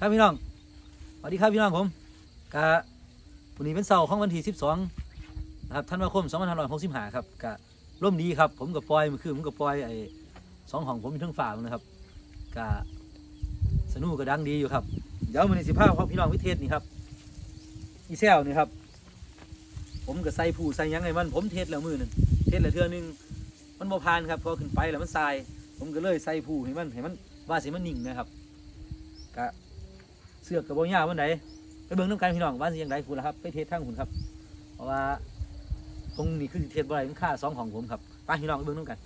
ครับพี่น้องสวัสดีครับพี่น้องผมกะวันนี้เป็นเสาร์ของวันที่ 12นะครับธันวาคม2565ครับกะร่มดีครับ ผมกับปอยมื่อคืนผมกับปอยไอ้สองของผมอยู่ทั้งฝ่านะครับกะสนุกกระดังดีอยู่ครับเดี๋ยวมันในสิภาพของพี่น้องวิเทศนี่ครับอีเซลนี่ครับ ผมก็ใส่ผู้ใส่ยังไงมันผมเทศแล้วมือหนึงเทศแล้วเทือนึงมันบ่ผ่านครับพอขึ้นไปแล้วมันทราย ผมก็เลยใส่ผู้ให้มันให้มันว่าสิมันนิ่งนะครับกะ สือกกับบ่ยาววันไหนไปเบิ่งน้ำกันพี่น้องว่าสิยังไงคุณละครับ ไปเทสทั้งคุณครับ เพราะว่าตรงนี้คือเทสบ่ได้มันค่าสองของผมครับไปพี่น้องไปเบิ่งน้ำกัน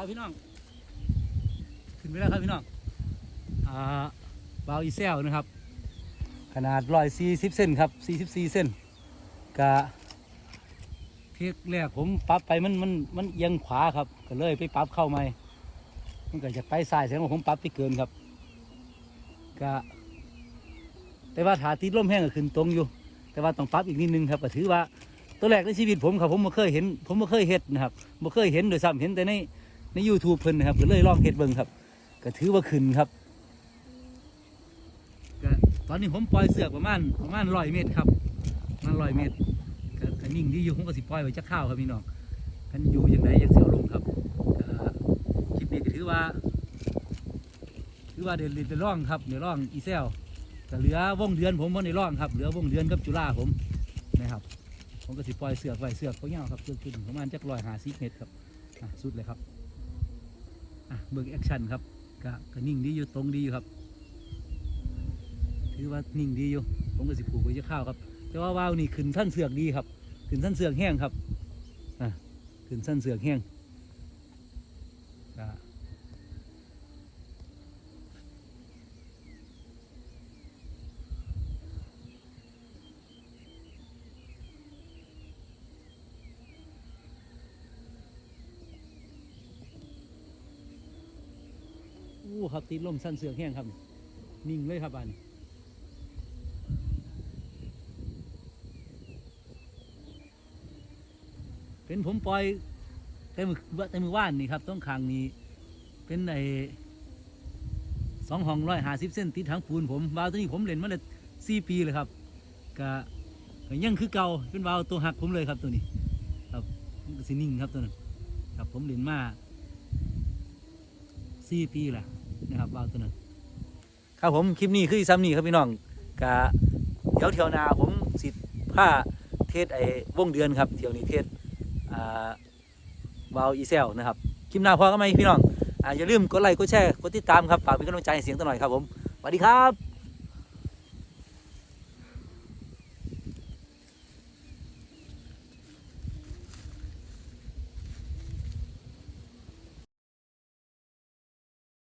ครับพี่น้อง ขึ้นไปแล้วครับพี่น้อง อ่าบาวอีเซลนะครับ ขนาดร้อยสี่สิบเซนครับสี่สิบสี่เซนกะเทียแรกผมปรับไปมันมันมันเอียงขวาครับ ก็เลยไปปรับเข้าใหม่มันก็จะไปซ้ายแสดงว่าผมปรับไปเกินครับกะแต่ว่าถาติดลมแห้งก็ขึ้นตรงอยู่ แต่ว่าต้องปรับอีกนิดนึงครับก็ถือว่าตัวแรกในชีวิตผมครับผมไม่เคยเห็น ผมไม่เคยเห็ดนะครับไม่เคยเห็นโดยซ้ำเห็นแต่ใน ในยูทูบเพิ่นนะครับก็เลยลองเห็ดเบิ่งครับก็ถือว่าขึ้นครับก็ตอนนี้ผมปล่อยเสือกประมาณประมาณร้อยเมตรครับประมาณร้อยเมตรก็ก็นิ่งดีอยู่ผมก็สิปล่อยไว้จะข้าวครับพี่น้องกันอยู่อย่างไรยังเสียวลงครับก็คลิปนี้ก็ถือว่า ถือว่าเดี๋ยวเดี๋ยวร่องครับเดี๋ยวร่องอีเซลก็เหลือวงเดือนผมวันในร่องครับเหลือวงเดือนกับจุฬาผมนะครับผมก็สิปล่อยเสือกไว้เสือกเขาเงาวครับเสือกขึ้นประมาณจักร้อยหาสิเมตรครับสุดเลยครับ เบิกแอคชั่นครับก็ก็นิ่งดีอยู่ตรงดีอยู่ครับ ถือว่านิ่งดีอยู่ผมก็สิผูกไว้จะข้าวครับ แต่ว่าว่าวนี่ขึ้นสั้นเสือกดีครับ ขึ้นสั้นเสือกแห้งครับอะขึ้นสั้นเสือกแห้งก็ อู้ครับตีลมสั้นเสือกแห้งครับ นิ่งเลยครับอันนี้เป็นผมปล่อยแต่มือแต่มือว่านนี่ครับต้องคางนี้ เป็นไอสองห้องร้อยหาสิบเส้นติดทางปูนผมวาวตัวนี้ผมเล่นมาเลยสี่ปีเลยครับก็ยังคือเก่าเป็นวาวตัวหักผมเลยครับตัวนี้ ครับสินิ่งครับตัวนั้นครับผมเล่นมาสี่ปีแหละ นะครับว่าวตัวนั้นครับผมคลิปนี้คืออีซ้ำนี่ครับพี่น้องกะเดี๋ยวเที่ยวนาผมสิผ้าเทศไอ้วงเดือนครับเที่ยวนี้เทศอ่าวาวอีเซลนะครับคลิปหน้าพอกันไหมพี่น้องอ่าอย่าลืมกดไลค์กดแชร์กดติดตามครับฝากเป็นกำลังใจให้เสียงตัวหน่อยครับผมสวัสดีครับ